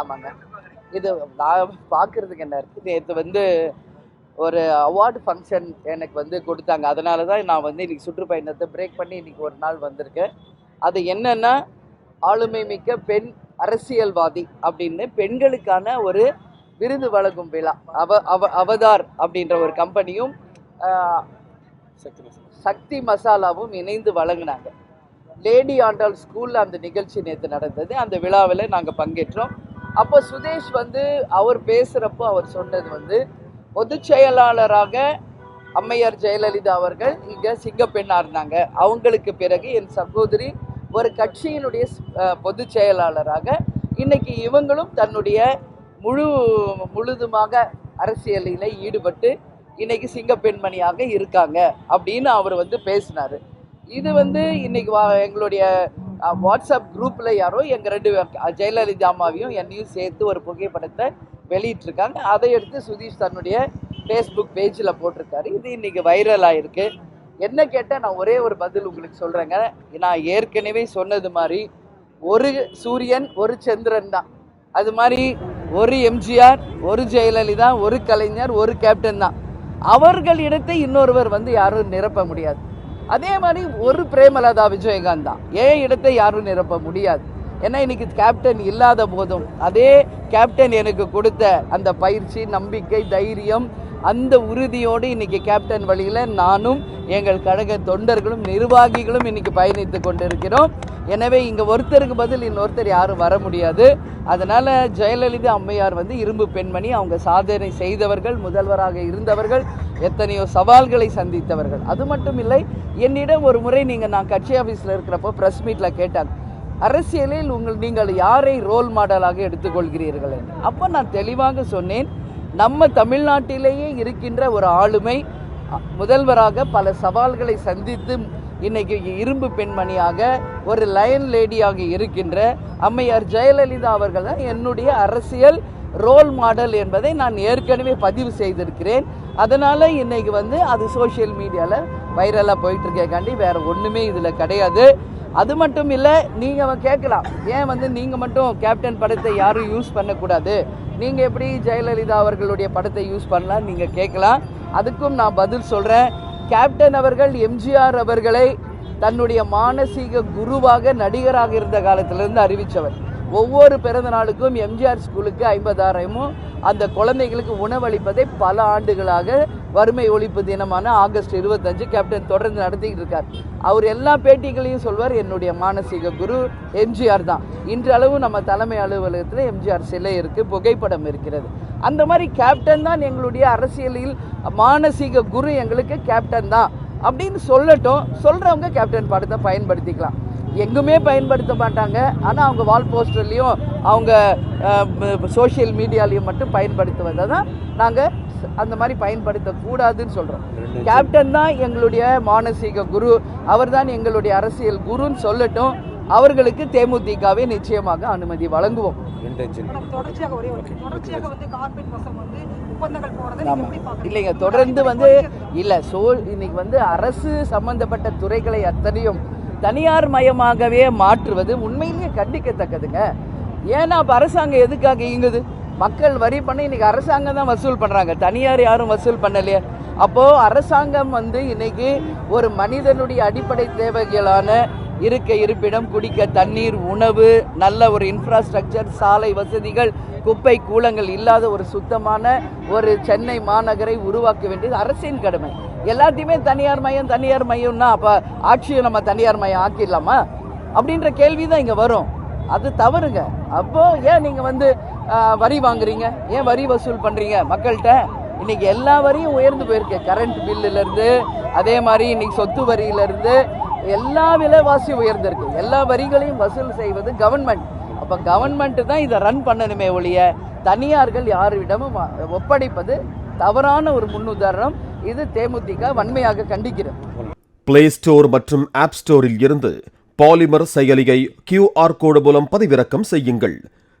ஆமாங்க. இது நான் பார்க்கறதுக்கு என்ன இருக்குது நேற்று வந்து ஒரு அவார்டு ஃபங்க்ஷன் எனக்கு வந்து கொடுத்தாங்க. அதனால தான் நான் வந்து இன்னைக்கு சுற்றுப்பயணத்தை பிரேக் பண்ணி இன்னைக்கு ஒரு நாள் வந்திருக்கேன். அது என்னென்னா ஆளுமை மிக்க பெண் அரசியல்வாதி அப்படின்னு பெண்களுக்கான ஒரு விருது வழங்கும் விழா. அவ அவ அவதார் அப்படின்ற ஒரு கம்பெனியும் சக்தி மசாலாவும் இணைந்து வழங்கினாங்க. லேடி ஆண்டாள் ஸ்கூலில் அந்த நிகழ்ச்சி நேற்று நடந்தது. அந்த விழாவில் நாங்கள் பங்கேற்றோம். அப்போ சுதேஷ் வந்து அவர் பேசுகிறப்போ அவர் சொன்னது வந்து பொதுச் செயலாளராக அம்மையார் ஜெயலலிதா அவர்கள் இங்கே சிங்கப்பெண்ணாக இருந்தாங்க. அவங்களுக்கு பிறகு என் சகோதரி ஒரு கட்சியினுடைய பொதுச் செயலாளராக இன்னைக்கு இவங்களும் தன்னுடைய முழு முழுதுமாக அரசியலில் ஈடுபட்டு இன்னைக்கு சிங்கப்பெண்மணியாக இருக்காங்க அப்படின்னு அவர் வந்து பேசினாரு. இது வந்து இன்னைக்கு வா- எங்களுடைய வாட்ஸ்அப் குரூப்பில் யாரோ எங்கள் ரெண்டு பேர், ஜெயலலிதா அம்மாவையும் என்னையும் சேர்த்து ஒரு புகைப்படத்தை வெளியிட்டிருக்காங்க. அதை எடுத்து சுதீஷ் தன்னுடைய ஃபேஸ்புக் பேஜில் போட்டிருக்காரு. இது இன்னைக்கு வைரலாக ஆயிருக்கு. என்ன கேட்டால் நான் ஒரே ஒரு பதில் உங்களுக்கு சொல்கிறேங்க நான் ஏற்கனவே சொன்னது மாதிரி ஒரு சூரியன் ஒரு சந்திரன் தான். அது மாதிரி ஒரு எம்ஜிஆர் ஒரு ஜெயலலிதா ஒரு கலைஞர் ஒரு கேப்டன் தான். அவர்கள் இடத்தை இன்னொருவர் வந்து யாரும் நிரப்ப முடியாது. அதே மாதிரி ஒரு பிரேமலதா விஜயகாந்த் தான். ஏன் இடத்தை யாரும் நிரப்ப முடியாது? ஏன்னா இன்னைக்கு கேப்டன் இல்லாத போதும் அதே கேப்டன் எனக்கு கொடுத்த அந்த பயிற்சி நம்பிக்கை தைரியம் அந்த உறுதியோடு இன்னைக்கு கேப்டன் வழியில் நானும் எங்கள் கழக தொண்டர்களும் நிர்வாகிகளும் இன்னைக்கு பயணித்து கொண்டிருக்கிறோம். எனவே இங்கே ஒருத்தருக்கு பதில் இன்னொருத்தர் யாரும் வர முடியாது. அதனால் ஜெயலலிதா அம்மையார் வந்து இரும்பு பெண்மணி அவங்க சாதனை செய்தவர்கள் முதல்வராக இருந்தவர்கள் எத்தனையோ சவால்களை சந்தித்தவர்கள். அது மட்டும் இல்லை என்னிடம் ஒரு முறை நீங்கள் நான் கட்சி ஆஃபீஸில் இருக்கிறப்போ ப்ரெஸ் மீட்டில் கேட்டாங்க அரசியலில் உங்கள் நீங்கள் யாரை ரோல் மாடலாக எடுத்துக்கொள்கிறீர்கள்? என்று. அப்போ நான் தெளிவாக சொன்னேன் நம்ம தமிழ்நாட்டிலேயே இருக்கின்ற ஒரு ஆளுமை முதல்வராக பல சவால்களை சந்தித்து இன்னைக்கு இரும்பு பெண்மணியாக ஒரு லயன் லேடியாக இருக்கின்ற அம்மையார் ஜெயலலிதா அவர்கள் தான் என்னுடைய அரசியல் ரோல் மாடல் என்பதை நான் ஏற்கனவே பதிவு செய்திருக்கிறேன். அதனால இன்னைக்கு வந்து அது சோஷியல் மீடியாவில் வைரலாக போயிட்டு வேறு வேற ஒன்றுமே இதில் கிடையாது. அது மட்டும் இல்லை நீங்கள் கேட்கலாம். ஏன் வந்து நீங்கள் மட்டும் கேப்டன் படத்தை யாரும் யூஸ் பண்ணக்கூடாது? நீங்கள் எப்படி ஜெயலலிதா அவர்களுடைய படத்தை யூஸ் பண்ணலாம் நீங்கள் கேட்கலாம். அதுக்கும் நான் பதில் சொல்கிறேன் கேப்டன் அவர்கள் எம்ஜிஆர் அவர்களை தன்னுடைய மானசீக குருவாக நடிகராக இருந்த காலத்திலிருந்து அறிவித்தவர் ஒவ்வொரு பிறந்த நாளுக்கும் எம்ஜிஆர் ஸ்கூலுக்கு ஐம்பதாயிரமும் அந்த குழந்தைகளுக்கு உணவளிப்பதை பல ஆண்டுகளாக வறுமை ஒழிப்பு தினமான ஆகஸ்ட் இருபத்தஞ்சு கேப்டன் தொடர்ந்து நடத்திக்கிட்டு இருக்கார். அவர் எல்லா பேட்டிகளையும் சொல்வார். என்னுடைய மானசீக குரு எம்ஜிஆர் தான். இன்றளவு நம்ம தலைமை அலுவலகத்தில் எம்ஜிஆர் சிலை இருக்குது புகைப்படம் இருக்கிறது. அந்த மாதிரி கேப்டன் தான் எங்களுடைய அரசியலில் மானசீக குரு எங்களுக்கு கேப்டன் தான். அப்படின்னு சொல்லட்டும். சொல்கிறவங்க கேப்டன் படத்தை பயன்படுத்திக்கலாம். எங்குமே பயன்படுத்த மாட்டாங்க. ஆனால் அவங்க வால் போஸ்டர்லேயும் அவங்க சோஷியல் மீடியாலையும் மட்டும் பயன்படுத்துவதை தான் நாங்கள் அந்த மாதிரி பயன்படுத்தக்கூடாதுன்னு சொல்கிறோம் கேப்டன் தான் எங்களுடைய மானசீக குரு. அவர்தான் எங்களுடைய அரசியல் குருன்னு சொல்லட்டும். அவர்களுக்கு தேமுதிகவே நிச்சயமாக அனுமதி வழங்குவோம்? இல்லைங்க தொடர்ந்து வந்து இல்ல சோ இன்னைக்கு வந்து அரசு சம்பந்தப்பட்ட துறைகளை அத்தனையும் தனியார் மயமாகவே மாற்றுவது உண்மையிலேயே கண்டிக்கத்தக்கதுங்க. ஏன்னா அப்ப அரசாங்கம் எதுக்காக இயங்குது? மக்கள் வரி பண்ணி இன்னைக்கு அரசாங்கம் தான் வசூல் பண்றாங்க. தனியார் யாரும் வசூல் பண்ணலையே. அப்போ அரசாங்கம் வந்து இன்னைக்கு ஒரு மனிதனுடைய அடிப்படை தேவைகளான இருக்க இருப்பிடம் குடிக்க தண்ணீர் உணவு நல்ல ஒரு இன்ஃப்ராஸ்ட்ரக்சர் சாலை வசதிகள் குப்பை கூலங்கள் இல்லாத ஒரு சுத்தமான ஒரு சென்னை மாநகரை உருவாக்க வேண்டியது அரசின் கடமை. எல்லாத்தையுமே தனியார் மையம் தனியார் மையம்னா அப்போ ஆட்சியை நம்ம தனியார் மையம் ஆக்கிடலாமா? அப்படின்ற கேள்வி தான் இங்கே வரும். அது தவறுங்க. அப்போ ஏன் நீங்கள் வந்து வரி வாங்குறீங்க? ஏன் வரி வசூல் பண்ணுறீங்க மக்கள்கிட்ட இன்னைக்கு எல்லா வரியும் உயர்ந்து போயிருக்கு. கரண்ட் பில்லுலேருந்து அதே மாதிரி இன்னைக்கு சொத்து வரியிலேருந்து எல்லா விலைவாசியும் உயர்ந்திருக்கு. எல்லா வரிகளையும் வசூல் செய்வது கவர்மெண்ட் அப்போ கவர்மெண்ட் தான் இதை ரன் பண்ணணுமே ஒழிய தனியார்கள் யாரிடமும் ஒப்படைப்பது தவறான ஒரு முன்னுதாரணம். இது தேமுதிக வன்மையாக கண்டிக்கிறது. பிளே ஸ்டோர் மற்றும் ஆப் ஸ்டோரில் இருந்து பாலிமர் செயலியை கியூஆர் கோடு மூலம் பதிவிறக்கம் செய்யுங்கள்.